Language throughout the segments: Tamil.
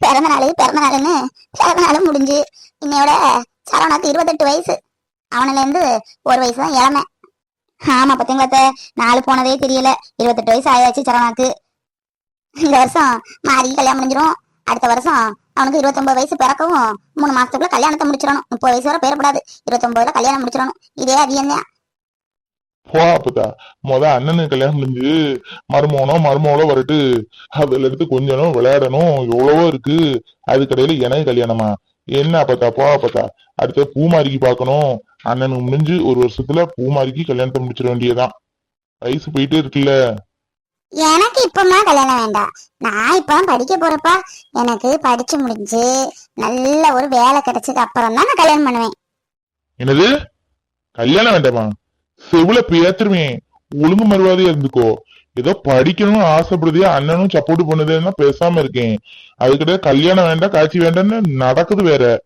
பிறந்த நாள் பிறந்த நாள்னு பிறந்த நாளும் முடிஞ்சு. இன்னையோட சரவணாக்கு இருபத்தெட்டு வயசு. அவனிலேருந்து ஒரு வயசு தான் இளமை. ஆமா பார்த்தீங்களா அத்தை, நாலு போனதே தெரியல. இருபத்தெட்டு வயசு ஆயாச்சு சரவணாக்கு இந்த வருஷம் மாறி கல்யாணம் முடிஞ்சிரும். அடுத்த வருஷம் அவனுக்கு இருபத்தொன்பது வயசு பிறக்கவும் மூணு மாசத்துக்குள்ள கல்யாணத்தை முடிச்சிடணும். முப்பது வயசு வரை பேரப்படாது இருபத்தொன்பதுல கல்யாணம் முடிச்சிடணும். இதே அதிகம் தான். போ அப்பதா முத அண்ணனுக்கு கல்யாணம் முடிஞ்சு மருமகனோ மருமகளோ வரட்டு. அதுல எடுத்து கொஞ்சணும் விளையாடணும். எவ்வளவோ இருக்கு. அதுக்கடையில எனக்கு கல்யாணமா? என்ன அப்பத்தா போ அப்பத்தா அடுத்த பூமாரிக்கு பார்க்கணும் அண்ணனுக்கு முடிஞ்சு ஒரு வருஷத்துல பூமாரிக்கு கல்யாணத்தை முடிச்சிட வேண்டியதுதான். வயசு போயிட்டே இருக்குல்ல. எனக்கு இப்பமா கல்யாணம் வேண்டாம். நான் இப்ப படிக்க போறப்பா. எனக்கு படிச்சு முடிஞ்சு நல்ல ஒரு வேலை கிடைச்சதுக்கு அப்புறம் தான் நான் கல்யாணம் பண்ணுவேன். என்னது? கல்யாணம் வேண்டாமா? செவுல பேத்துருவேன் ஒழுங்கு மறுவாதையா இருந்துக்கோ. ஏதோ படிக்கணும்னு ஆசைப்படுதே அண்ணனும் சப்போர்ட் பண்ணுதேன்னா பேசாம இருக்கேன். அதுக்கிட்ட கல்யாணம் வேண்டாம் காட்சி வேண்டாம்னு நடக்குது வேற.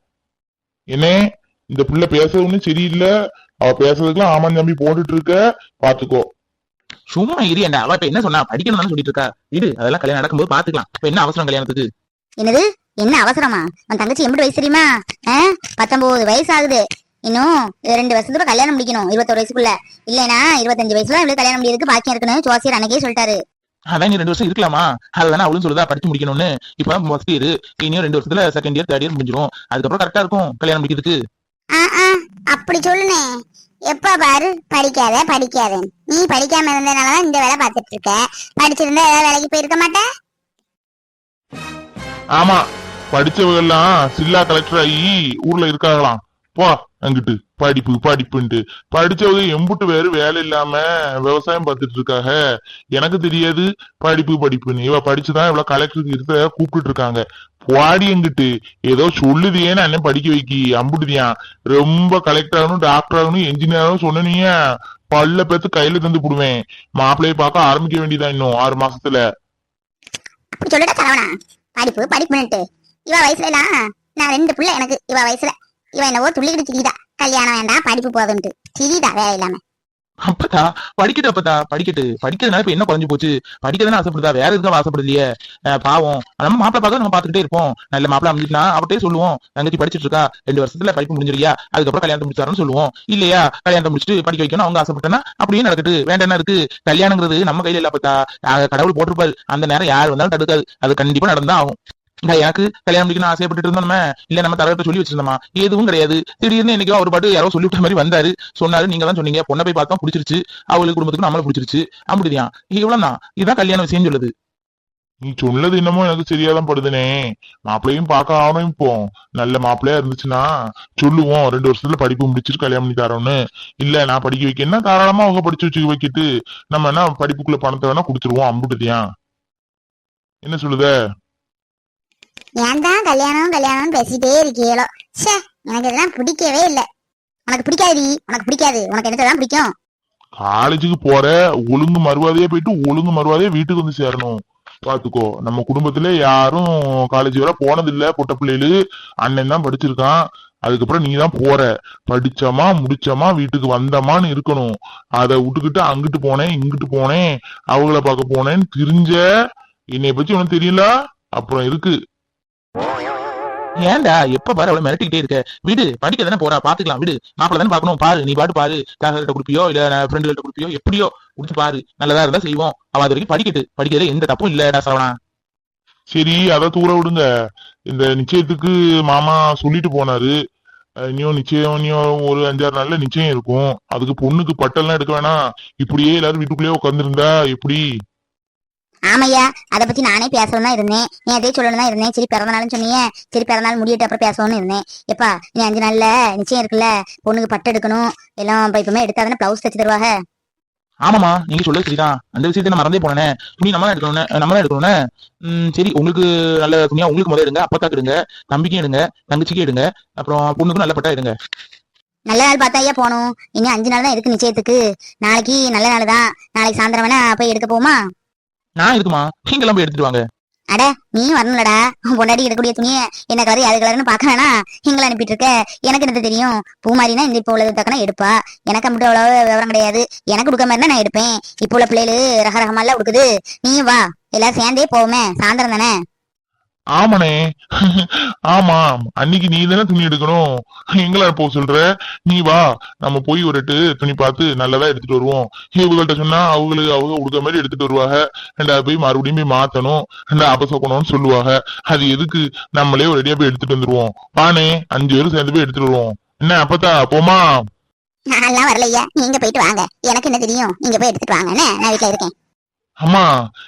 என்னே இந்த புள்ள பேசுறதுன்னு சரியில்லை. அவ பேசுறதுக்கெல்லாம் ஆமாம் தம்பி போட்டுட்டு இருக்க. பாத்துக்கோ. சும்மா இரியண்டா அவ இப்ப என்ன சொன்னா? படிக்கணும் தானே சொல்லிட்டு இருக்கா? இரு அதெல்லாம் கல்யாணம் நடக்கும்போது பாத்துக்கலாம். இப்ப என்ன அவசரம் கல்யாணத்துக்கு? என்னது? என்ன அவசரமா? உன் தங்கச்சி எம்பிட்டு வயசு தெரியுமா? ஆ? பத்தொன்பது வயசு ஆகுது. இன்னும் ரெண்டு வருஷத்துக்குள்ள கல்யாணம் முடிக்கணும் இருபத்தொரு வயசுக்குள்ள. இல்லைனா இருபத்தஞ்சு வயசுல இவளுக்கு கல்யாணம் முடியறதுக்கு பாக்கியம் இருக்குன்னு ஜோசியர் அன்னைக்கே சொல்லிட்டாரு. அதான் நீ ரெண்டு வருஷம் இருக்கலாமா? அதுதானே அவளும் சொல்லுதா படிச்சு முடிக்கணும்னு. இப்ப ஃபர்ஸ்ட் இயர் இனியும் ரெண்டு வருஷத்துல செகண்ட் இயர் தேர்ட் இயர் முடிஞ்சிரும். அதுக்கப்புறம் கரெக்டா இருக்கும் கல்யாணம் முடிக்கிறதுக்கு. ஆ, ஆ, அப்படி சொல்லுனே. எப்ப பாரு படிக்காத படிக்காத. நீ படிக்காம இருந்ததுனாலதான் இந்த வேலை பார்த்துட்டு இருக்க. படிச்சிருந்தா ஏதாவது வேலைக்கு போயிருக்க மாட்டே? ஆமா படிச்சவங்க எல்லாம் சில்லா கலெக்டர் ஆகி ஊர்ல இருக்காங்களாம். போ. அங்கிட்டு படிப்பு படிப்புன்ட்டு. படிச்சவங்க எம்புட்டு வேறு வேலை இல்லாம விவசாயம் பார்த்துட்டு இருக்காங்க எனக்கு தெரியாது படிப்பு படிப்புன்னு. இவ படிச்சுதான் இவ்வளவு கலெக்டருக்கு இருக்க கூப்பிட்டு இருக்காங்க. பாடி எங்கிட்டு? ஏதோ சொல்லுதியேன்னு அண்ணன் படிக்க வைக்கி? அம்புட்டுதியான் ரொம்ப கலெக்டர் ஆகணும் டாக்டர் ஆகணும் என்ஜினியர் ஆகணும் சொன்னீங்க பல்ல பேத்து கையில தந்து போடுவேன். மாப்பிள்ளைய பார்க்க ஆரம்பிக்க வேண்டியதான் இன்னும் ஆறு மாசத்துல. சரவணா படிப்பு படிப்புன்னுட்டு. இவ வயசுல நான் ரெண்டு பிள்ளை எனக்கு இவ வயசுல. இவன் என்னவோ துள்ளிக்கிட்டு திரியுதா. கல்யாணம் வேண்டாம் படிப்பு போதுன்ட்டு. திரியுதா வேலை இல்லாம. அப்பதா படிக்கட்டு அப்பதா படிக்கட்டு. படிக்கிறதுனால இப்ப என்ன குறைஞ்சு போச்சு? படிக்கிறதுனா ஆசைப்படுதா? வேற எதுக்கும் ஆசைப்படுதியே பாவம். நம்ம மாப்பிளை பார்க்க நம்ம பாத்துக்கிட்டே இருப்போம். நல்ல மாப்பிளை அமைஞ்சிட்டுனா அவட்டே சொல்லுவோம். தங்கச்சி படிச்சிட்டு இருக்கா. ரெண்டு வருஷத்துல படிப்பு முடிஞ்சிருக்கியா? அதுக்கப்புறம் கல்யாணம் முடிச்சாருன்னு சொல்லுவோம். இல்லையா? கல்யாணம் முடிச்சுட்டு படிக்க வைக்கணும். அவங்க ஆசைப்பட்டனா அப்படியே நடக்கட்டு. வேண்டாம் என்ன இருக்கு? கல்யாணங்கிறது நம்ம கையில இல்ல பார்த்தா கடவுள் போட்டிருப்பாரு. அந்த நேரம் யார் வந்தாலும் தடுக்காது. அது கண்டிப்பா நடந்தா ஆகும். எனக்கு கல்யாணம் முடிக்கணும் ஆசைப்பட்டு இருந்தோம் இல்ல நம்ம தலைவர்கிட்ட சொல்லி வச்சிருந்தோமா? எதுவும் கிடையாது. திடீர்னு என்னைக்கோ அவர் பாட்டு யாரோ சொல்லிவிட்ட மாதிரி வந்தாரு. சொன்னாரு நீங்க தான் சொன்னீங்க. பொண்ணை போய் பார்த்தோம் பிடிச்சிருச்சு. அவளுக்கு குடும்பத்துக்கு நம்மள பிடிச்சிருச்சு. அப்படிதான் இவ்வளவுதான். இதுதான் கல்யாணம் விஷயம் சொல்லுது. நீ சொன்னது என்னமோ எனக்கு சரியாதான் படுதுனே. மாப்பிள்ளையும் பார்க்க ஆகணும் இப்போ. நல்ல மாப்பிள்ளையா இருந்துச்சுன்னா சொல்லுவோம். ரெண்டு வருஷத்துல படிப்பு முடிச்சிட்டு கல்யாணம் பண்ணி தரோம்னு இல்ல நான் படிக்க வைக்கணும்னா தாராளமா அவங்க படிச்சு வச்சு வைக்கிட்டு நம்ம என்ன படிப்புக்குள்ள பணத்தை வேணா கொடுத்துருவோம். அம்புட்டுதியா என்ன சொல்லுத? ஏன் தான் கல்யாணம் கல்யாணம்னு பேசிட்டே இருக்கீங்களோ ச்சே எனக்கு இதெல்லாம் பிடிக்கவே இல்லை. உனக்கு பிடிக்காதுடி. உனக்கு பிடிக்காது. உனக்கு என்னதான் பிடிக்கும்? காலேஜுக்கு போற ஒழுங்கு மறுவாதையே போயிட்டு ஒழுங்கு மறுவாதையே வீட்டுக்கு வந்து சேரணும். பாத்துக்கோ நம்ம குடும்பத்துல யாரும் காலேஜ் வர போனதில்ல. பொட்ட பிள்ளைகளு அண்ணன் தான் படிச்சிருக்கான். அதுக்கப்புறம் நீ தான் போற. படிச்சமா முடிச்சமா வீட்டுக்கு வந்தமான்னு இருக்கணும். அதை விட்டுக்கிட்டு அங்கிட்டு போனேன் இங்கிட்டு போனேன் அவங்கள பார்க்க போனேன்னு தெரிஞ்ச என்னைய பத்தி உனக்கு தெரியல? அப்புறம் இருக்கு. ஏன்டா எப்ப பாரு அவளை மிரட்டிக்கிட்டே இருக்க? வீடு படிக்க தானே போறா பாத்துக்கலாம் வீடு. மாப்பிள்ள தானே பாக்கணும் பாரு நீ பாட்டு பாரு கிட்ட கொடுப்பியோ இல்ல ஃப்ரெண்டுகிட்ட கொடுப்பியோ எப்படியோ குடிச்சு பாரு. நல்லதா இருந்தா செய்வோம். அவ அது வரைக்கும் படிக்கட்டு. படிக்கிறதுல எந்த தப்பும் இல்லடா சரவணா. சரி அத தூர விடுங்க. இந்த நிச்சயத்துக்கு மாமா சொல்லிட்டு போனாரு. அஹ் இன்னும் நிச்சயம் இன்னும் ஒரு அஞ்சாறு நாள்ல நிச்சயம் இருக்கும். அதுக்கு பொண்ணுக்கு பட்டெல்லாம் எடுக்க வேணாம். இப்படியே எல்லாரும் வீட்டுக்குள்ளேயே உட்காந்துருந்தா எப்படி? ஆமையா அதை பத்தி நானே பேசணும் தான் இருந்தேன். நீ அதே சொல்லணும் தான் இருந்தேன். சரி பிறந்த நாள்னு சொன்னீங்க சரி பிறந்த நாள் முடியிட்டு அப்புறம் பேசணும்னு இருந்தேன். எப்பா நீ அஞ்சு நாள்ல நிச்சயம் இருக்குல்ல? பொண்ணுக்கு பட்டு எடுக்கணும். எல்லாம் இப்ப இப்பவுமே எடுத்தாதானே பிளவுஸ் தச்சு தருவாங்க? ஆமாமா நீங்க சொல்றது சரிதான். அந்த விஷயத்தை நான் மறந்தே போனேனே. துணி நம்ம எடுக்கணும் நம்ம எடுக்கணும்னே. சரி உங்களுக்கு நல்ல துணியா உங்களுக்கு முதல்ல எடுங்க அப்பத்தாக்கு எடுங்க தம்பிக்கும் எடுங்க தங்கச்சிக்கும் எடுங்க அப்புறம் பொண்ணுக்கும் நல்ல பட்டா எடுங்க. நல்ல நாள் பார்த்தா ஐயா போகணும்? இன்னும் அஞ்சு நாள் தான் இருக்கு நிச்சயத்துக்கு. நாளைக்கு நல்ல நாள் தான். நாளைக்கு சாயந்தரம் வேணா போய் எடுக்க போமா நான் இருக்குமா நீங்க எல்லாம் போய் எடுத்துட்டு வாங்க. அட நீ வரணும்லடா. உன் பொண்டாட்டி எடுக்கக்கூடிய துணியை என்ன கலர் யாரு கலர்னு பாக்க வேணா. எங்களை அனுப்பிட்டு இருக்க எனக்கு என்ன தெரியும்? பூமாரினா இந்த இப்போ உள்ளது தக்கனா எடுப்பா. எனக்கு மட்டும் அவ்வளவு விவரம் கிடையாது. எனக்கு கொடுக்க மாதிரி நான் எடுப்பேன். இப்போ உள்ள பிள்ளைகளு ரக எல்லாம் கொடுக்குது நீ வா. எல்லாரும் சேர்ந்தே போவோமே. சாயந்தரம் தானே? ஆமாண்ணே. ஆமா அன்னைக்கு நீ தானே துணி எடுக்கணும். எங்களா போக சொல்ற? நீ வா நம்ம போய் ஒரு எட்டு துணி பார்த்து நல்லதா எடுத்துட்டு வருவோம். இவங்கள்ட்ட சொன்னா அவங்களுக்கு அவங்க உடுக்க மாதிரி எடுத்துட்டு வருவாங்க. ரெண்டா போய் மறுபடியும் போய் மாத்தணும். ரெண்டா அபசக்கணும்னு சொல்லுவாங்க. அது எதுக்கு? நம்மளே ஒரு ரெடியா போய் எடுத்துட்டு வந்துருவோம். வானே அஞ்சு பேரும் சேர்ந்து போய் எடுத்துட்டு வருவோம். என்ன அப்பத்தா போமா நான்லாம் வரலையா. நீங்க போயிட்டு வாங்க. எனக்கு என்ன தெரியும்? நீங்க போய் எடுத்துட்டு வாங்க. நான் வீட்டுல இருக்கேன். அம்மா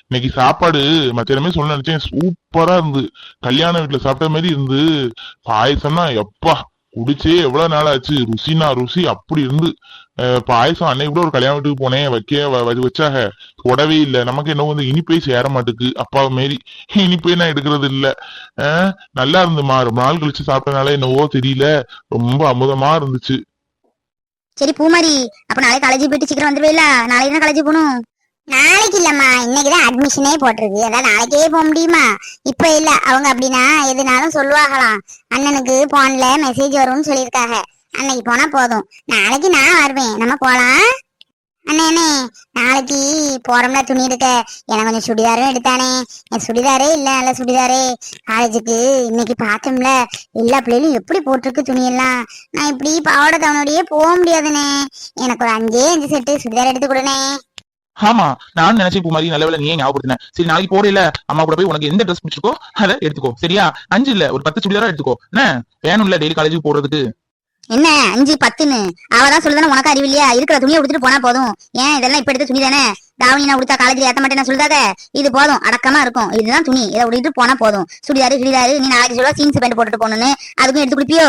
இன்னைக்கு சாப்பாடு மத்தியானமே சொல்ல நினைச்சேன். சூப்பரா இருந்து. கல்யாண வீட்டுல சாப்பிட்ட மாதிரி இருந்து. பாயசம்னா எப்பா குடிச்சே எவ்வளவு நாள் ஆச்சு? ருசினா ருசி அப்படி இருந்து. பாயசம் அன்னைக்கு கூட ஒரு கல்யாண வீட்டுக்கு போனேன். வைக்க வச்சாக. உடவே இல்ல. நமக்கு என்ன வந்து இனிப்பே சேர மாட்டுக்கு. அப்பா மாரி. இனிப்பே நான் எடுக்கிறது இல்ல. நல்லா இருந்துமா? ரொம்ப நாள் கழிச்சு சாப்பிட்டனால என்னவோ தெரியல. ரொம்ப அமுதமா இருந்துச்சு. சரி பூமாரி அப்ப நாளைக்கு காலேஜ் போயிட்டு சீக்கிரம் வந்துருவீல நாளைக்கு தான் காலேஜ் போகணும்? நாளைக்கு இல்லம்மா. இன்னைக்குதான் அட்மிஷனே போட்டிருக்கு. அதான் நாளைக்கே போக முடியுமா? இப்ப இல்ல. அவங்க அப்படின்னா எதுனாலும் சொல்லுவாங்களாம். அண்ணனுக்கு போன்ல மெசேஜ் வரும்னு சொல்லியிருக்காங்க. அன்னைக்கு போனா போதும். நாளைக்கு நான் வருவேன். நம்ம போலாம். அண்ணே நாளைக்கு போறோம்ல துணி எடுக்க. எனக்கு கொஞ்சம் சுடிதாரும் எடுத்தானே. என் சுடிதாரே இல்ல. நல்ல சுடிதாரே. காலேஜுக்கு இன்னைக்கு பார்த்தோம்ல. எல்லா பிள்ளைகளும் எப்படி போட்டிருக்கு துணியெல்லாம்? நான் இப்படி பாவாடை தவணோடையே போக முடியாதுண்ணே. எனக்கு ஒரு அஞ்சே அஞ்சு செட்டு சுடிதார் எடுத்து கொடுனே ஆமா நான் நினைச்சேன் இப்போ மாதிரி நல்ல வேலை நீ ஞாபகப்படுத்தின. சரி நாளைக்கு போறேல அம்மா கூட போய் உனக்கு எந்த ட்ரெஸ் பிடிச்சிருக்கோ அதை எடுத்துக்கோ. சரியா? அஞ்சு இல்ல ஒரு பத்து சுடிதாரா எடுத்துக்கோ. என்ன? வேணும்ல டெய்லி காலேஜுக்கு போறதுக்கு. என்ன? அஞ்சு பத்துன்னு. அவதான் சொல்லுதானே உனக்கு அறிவு இல்லையா? இருக்கிற துணியை உடுத்துட்டு போனா போதும். ஏன் இதெல்லாம் இப்ப எடுத்த துணி தானே தாவணி நான் உடுத்தா காலேஜ்ல ஏத்த மாட்டேன் சொல்லுதாத இது போதும் அடக்கமா இருக்கும். இதுதான் துணி. இதை உடுத்துட்டு போனா போதும். சுடிதாரு சுடிதாரு நீ நாளைக்கு சொல்லுவா சீன்ஸ் பேண்ட் போட்டுட்டு போகணும்னு. அதுக்கும் எடுத்து கொடுப்பியோ?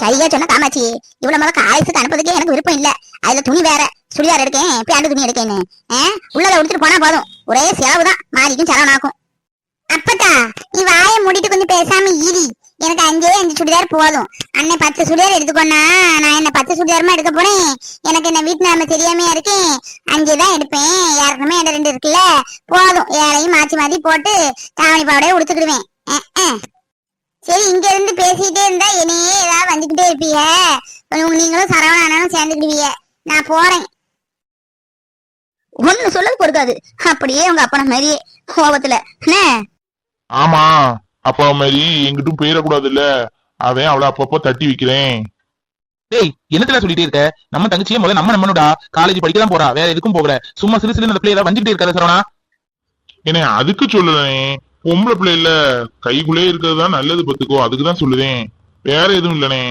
சரியா சொன்ன காமாச்சி இவ்வளவு முதல்ல காலேஜுக்கு அனுப்புறதுக்கே எனக்கு விருப்பம் இல்ல. அதுல துணி வேற சுடிதார் எடுக்கேன் பேண்ட் துணி எடுக்கேன்னு. ஆ? உடுத்துட்டு போனா போதும். ஒரே செலவு தான் மாறிக்கும் செலவனாக்கும். அப்பதா நீ வாயை மூடிட்டு கொஞ்சம் பேசாம ஈரி எனக்கு அஞ்சே அஞ்சு சுடிதார் போதும். அண்ணன் பத்து சுடிதார் எடுத்துக்கோனா நான் என்ன பத்து சுடிதாரமா எடுக்க போறேன்? எனக்கு என்ன வீட்டு நிலைமை தெரியாமையா இருக்கேன் அஞ்சு தான் எடுப்பேன். யாருக்குமே என்ன ரெண்டு இருக்குல்ல? போதும். ஏழையும் மாத்தி மாத்தி போட்டு தாவணி பாவடையே உடுத்துக்கிடுவேன். சரி இங்க இருந்து பேசிட்டே இருந்தா என்னையே ஏதாவது வந்துகிட்டே இருப்பீங்க. நீங்களும் சரவணானும் சேர்ந்துக்கிடுவீங்க. நான் போறேன். ஒண்ணு சொல்ல பொறுக்காது. அப்படியே உங்க அப்பன மாதிரியே கோபத்துல ஆமா அப்பா மாதிரி எங்கிட்டும் போயிடக்கூடாது இல்ல அவன் அவளை அப்பப்போ தட்டி வைக்கிறேன். டேய் என்னத்துல சொல்லிட்டே இருக்க? நம்ம தங்கச்சியே முதல்ல நம்ம நம்மனோடா. காலேஜ் படிக்க தான் போறா. வேற எதுக்கும் போகல. சும்மா சிறு சிறு அந்த பிள்ளைல வந்துகிட்டே இருக்காத சரவணா. என்ன அதுக்கு சொல்லலே பொம்பளை பிள்ளை இல்ல கைக்குள்ளே இருக்கிறது தான் நல்லது பத்துக்கோ அதுக்கு தான் சொல்லுதேன். வேற எதுவும் இல்லனே.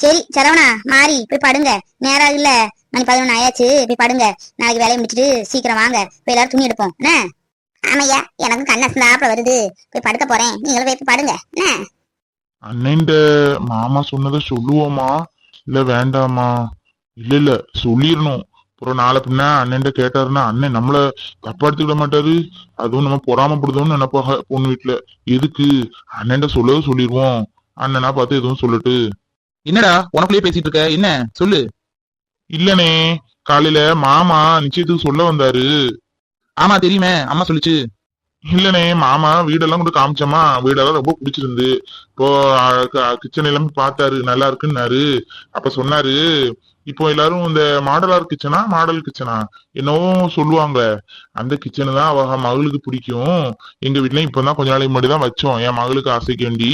சரி சரவணா மாறி போய் படுங்க. நேரம் இல்ல. மணி பதினொன்னு ஆயாச்சு. போய் படுங்க. நாளைக்கு வேலையை முடிச்சிட்டு சீக்கிரம் வாங்க. போய் எல்லாரும் துணி எடுப்போம். என்ன? ஆமையா எனக்கும் கண்ணசந்தாப்புல வருது. போய் படுக்க போறேன். நீங்களும் போய் படுங்க. என்ன? அண்ணன்ட மாமா சொன்னதை சொல்லுவோமா? இல்ல வேண்டாமா? இல்ல இல்ல சொல்லிடணும். அப்புறம் நாளை பின்ன அண்ணன்ட்ட கேட்டாருன்னா அண்ணன் நம்மள தப்பா எடுத்துக்கிட மாட்டாரு. அதுவும் நம்ம பொறாமப்படுதோம்னு நினைப்பாங்க பொண்ணு வீட்டுல எதுக்கு? அண்ணன்ட்ட சொல்லவே சொல்லிடுவோம் அண்ணனா பார்த்து எதுவும் சொல்லட்டு. என்னடா? உனக்குள்ளேயே பேசிட்டு இருக்க? என்ன? சொல்லு. இல்லனே. காலையில மாமா நிச்சயத்துக்கு சொல்ல வந்தாரு. ஆமா தெரியுமே. அம்மா சொல்லுச்சு. இல்லனே. மாமா வீடெல்லாம் கொண்டு காமிச்சோமா? வீடெல்லாம் ரொம்ப பிடிச்சிருந்து இப்போ கிச்சன் எல்லாமே பார்த்தாரு. நல்லா இருக்குன்னாரு. அப்ப சொன்னாரு இப்போ எல்லாரும் இந்த மாடலார் கிச்சனா மாடல் கிச்சனா? என்னவோ சொல்லுவாங்க. அந்த கிச்சனு தான் அவ மகளுக்கு பிடிக்கும். எங்க வீட்லயும் இப்பதான் கொஞ்ச நாளைக்கு முன்னாடி தான் வச்சோம். என் மகளுக்கு ஆசைக்கு வேண்டி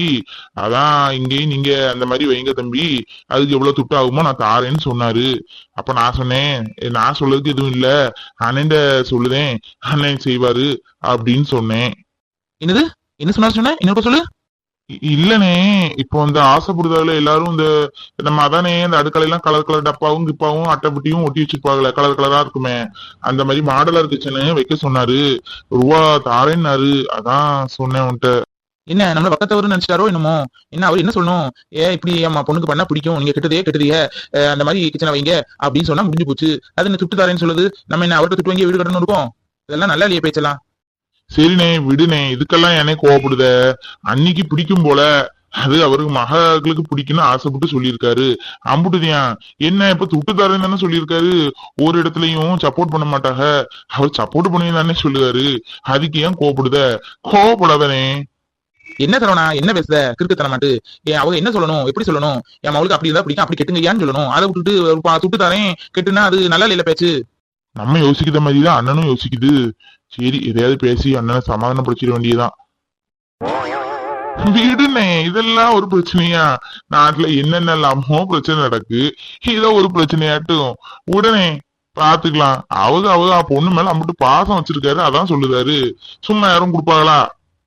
அதான் இங்கேயும் நீங்க அந்த மாதிரி வைங்க தம்பி. அதுக்கு எவ்வளவு துட்டு ஆகுமோ நான் தாரேன்னு சொன்னாரு. அப்ப நான் சொன்னேன் நான் சொல்றதுக்கு எதுவும் இல்ல. அண்ணன் சொல்லுதேன் அண்ணன் செய்வாரு. அப்படின்னு சொன்னேன். என்னது? என்ன சொன்னாரு சொன்ன? இன்னொரு சொல்லு. இல்லனே. இப்போ இந்த ஆசைப்படுறதுல எல்லாரும் இந்த நம்ம அதானே இந்த அடுக்களை எல்லாம் கலர் கலர் டப்பாவும் கிப்பாவும் அட்டைப்பட்டியும் ஒட்டி வச்சிருப்பாங்களே கலர் கலரா இருக்குமே. அந்த மாதிரி மாடலர் கிச்சனு வைக்க சொன்னாரு. ரூபா தாரேன்னாரு. அதான் சொன்னேன் உன்கிட்ட என்ன நம்மள பக்கத்தவரு நினைச்சிட்டாரோ என்னமோ? என்ன அவர் என்ன சொல்லணும்? ஏ இப்படி அம்மா பொண்ணுக்கு பண்ணா பிடிக்கும். நீங்க கெட்டதே கெட்டதைய அந்த மாதிரி கிச்சனை வைங்க. அப்படின்னு சொன்னா முடிஞ்சு போச்சு. அது என்ன துட்டு தாரேன்னு சொல்லுது. நம்ம என்ன அவர்கிட்ட துட்டு வாங்கி வீடு கட்டணும் இருக்கோம்? இதெல்லாம் நல்லா இல்லையே பேச்சலாம் சரிண்ணே விடுனே இதுக்கெல்லாம் என்னை கோவப்படுத? அன்னைக்கு பிடிக்கும் போல. அது அவருக்கு மகளுக்கு பிடிக்கும்னு ஆசைப்பட்டு சொல்லியிருக்காரு. அம்புட்டுதியா என்ன இப்ப துட்டு தரேன்னு தானே சொல்லியிருக்காரு? ஒரு இடத்துலயும் சப்போர்ட் பண்ண மாட்டாங்க அவர் சப்போர்ட் பண்ணி தானே சொல்லுவாரு. அதுக்கு ஏன் கோவப்படுத? கோவப்படாதனே. என்ன தரவனா என்ன பேசுத? கிறுக்கு தரமாட்டு ஏன் அவங்க என்ன சொல்லணும்? எப்படி சொல்லணும்? என் மகளுக்கு அப்படி இருந்தா பிடிக்கும். அப்படி கெட்டுங்கயான்னு சொல்லணும். அதை விட்டுட்டு பா- துட்டு தரேன். கெட்டுனா அது நல்லா இல்ல பேச்சு. நம்ம யோசிக்கிற மாதிரி தான் அண்ணனும் யோசிக்குது. சரி எதையாவது பேசி அண்ணனை சமாதானப்படுத்திட வேண்டியதுதான். விடுனே இதெல்லாம் ஒரு பிரச்சனையா? நாட்டுல என்னென்னலாமோ பிரச்சனை நடக்கு இதோ ஒரு பிரச்சனையாட்டும். உடனே பாத்துக்கலாம். அவங்க அவங்க பொண்ணு மேல அம்பிட்டு பாசம் வச்சிருக்காரு அதான் சொல்லுதாரு. சும்மா யாரும் கொடுப்பாங்களா?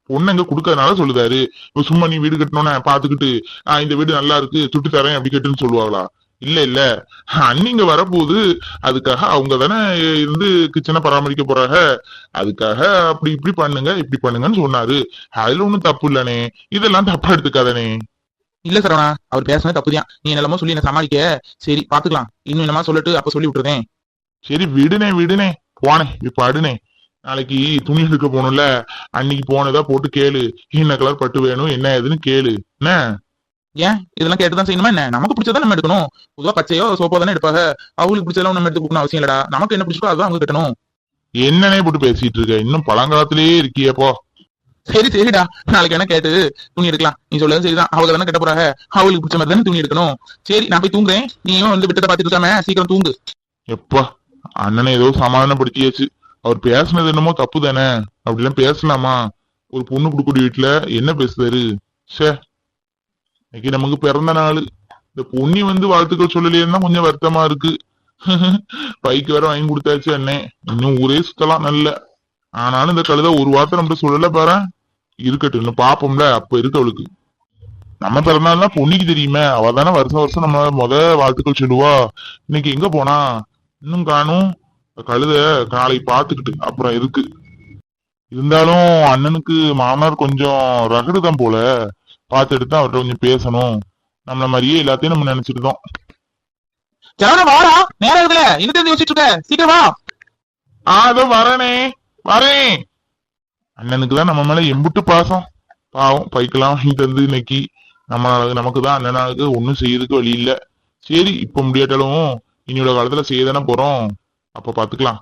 பொண்ணு எங்க கொடுக்கறதுனால சொல்லுதாரு. இப்ப சும்மா நீ வீடு கட்டணும்னு பாத்துக்கிட்டு ஆஹ் இந்த வீடு நல்லா இருக்கு சுட்டு தரேன் அப்படி கட்டுன்னு சொல்லுவாங்களா? இல்ல இல்ல. அண்ணிங்க வரப்போகுது. அதுக்காக அவங்க தானே இருந்து கிச்சனை பராமரிக்க போறாங்க. அதுக்காக அப்படி இப்படி பண்ணுங்க இப்படி பண்ணுங்கன்னு சொன்னாரு. அதுல ஒண்ணும் தப்பு இல்லனே இதெல்லாம் தப்பா எடுத்துக்காதனே இல்ல சரவணா. அவர் பேசுனது தப்புதான். நீ என்னெல்லாமோ சொல்லி என்ன சமாளிக்க. சரி பாத்துக்கலாம். இன்னும் என்னமா சொல்லிட்டு அப்ப சொல்லி விட்டுறேன். சரி விடுனே விடுனே. போனே இப்ப அடுனே. நாளைக்கு துணி எடுக்க போகணும்ல. அன்னைக்கு போனதா போட்டு கேளு. என்ன கலர் பட்டு வேணும் என்ன ஏதுன்னு கேளு. என்ன? ஏன்? இதெல்லாம் கேட்டுதான் செய்யணுமா என்ன? நமக்கு பிடிச்சதா நம்ம எடுக்கணும். பொதுவா பச்சையோ சோப்போ தானே எடுப்பாங்க. அவங்களுக்கு பிடிச்சதெல்லாம் நம்ம எடுத்து கொடுக்கணும் அவசியம் இல்லடா. நமக்கு என்ன பிடிச்சோ அதுதான் அவங்க கட்டணும். என்னனே போட்டு பேசிட்டு இருக்க. இன்னும் பழங்காலத்திலேயே இருக்கியே போ. சரி சரிடா. நாளைக்கு என்ன கேட்டு துணி எடுக்கலாம். நீ சொல்லது சரிதான். அவங்க தானே கட்ட போறாங்க. அவங்களுக்கு பிடிச்ச மாதிரி தானே துணி எடுக்கணும். சரி நான் போய் தூங்குறேன். நீயும் வந்து விட்டதை பாத்துட்டு இருக்காம? சீக்கிரம் தூங்கு. எப்பா அண்ணனை ஏதோ சமாதானப்படுத்தியாச்சு. அவர் பேசுனது என்னமோ தப்பு தானே? அப்படிலாம் பேசலாமா? ஒரு பொண்ணு குடுக்குடி வீட்டுல என்ன பேசுறாரு? ச்சே. இன்னைக்கு நமக்கு பிறந்த நாள். இந்த பொண்ணி வந்து வாழ்த்துக்கள் சொல்லலையேன்னா கொஞ்சம் வருத்தமா இருக்கு. பைக்கு வேற வாங்கி கொடுத்தாச்சு அண்ணே. இன்னும் ஊரே சுத்தலாம் நல்ல. ஆனாலும் இந்த கழுத ஒரு வார்த்தை நம்ம சொல்லல பாரு. இருக்கட்டும் இன்னும் பாப்போம்ல. அப்ப இருக்கு அவளுக்கு. நம்ம பிறந்தாள்னா பொண்ணிக்கு தெரியுமே. அவ தானே வருஷம் வருஷம் நம்ம முத வாழ்த்துக்கள் சொல்லுவா. இன்னைக்கு எங்க போனா? இன்னும் காணும். கழுத நாளைக்கு பாத்துக்கிட்டு அப்புறம் இருக்கு. இருந்தாலும் அண்ணனுக்கு மாமனார் கொஞ்சம் ரகடு தான் போல. பார்த்து எடுத்து அவர்கிட்ட கொஞ்சம் பேசணும். நம்மள மாதிரியே எல்லாத்தையும் நம்ம நினைச்சிருந்தோம் சரவணா வாடா நேரம் இருக்குல்ல. தெரிஞ்சு யோசிச்சுட்டு இருக்க. சீக்கிரம் வா. ஆ அதோ வரேனே வரேன். அண்ணனுக்கு தான் நம்ம மேல எம்புட்டு பாசம். பாவம் பைக்கெல்லாம் வாங்கிட்டு வந்து இன்னைக்கு நம்ம நமக்கு தான் அண்ணனாக்கு ஒண்ணும் செய்யறதுக்கு வழி இல்ல. சரி இப்ப முடியாட்டாலும் இனியோட காலத்துல செய்ய தானே போறோம். அப்ப பாத்துக்கலாம்.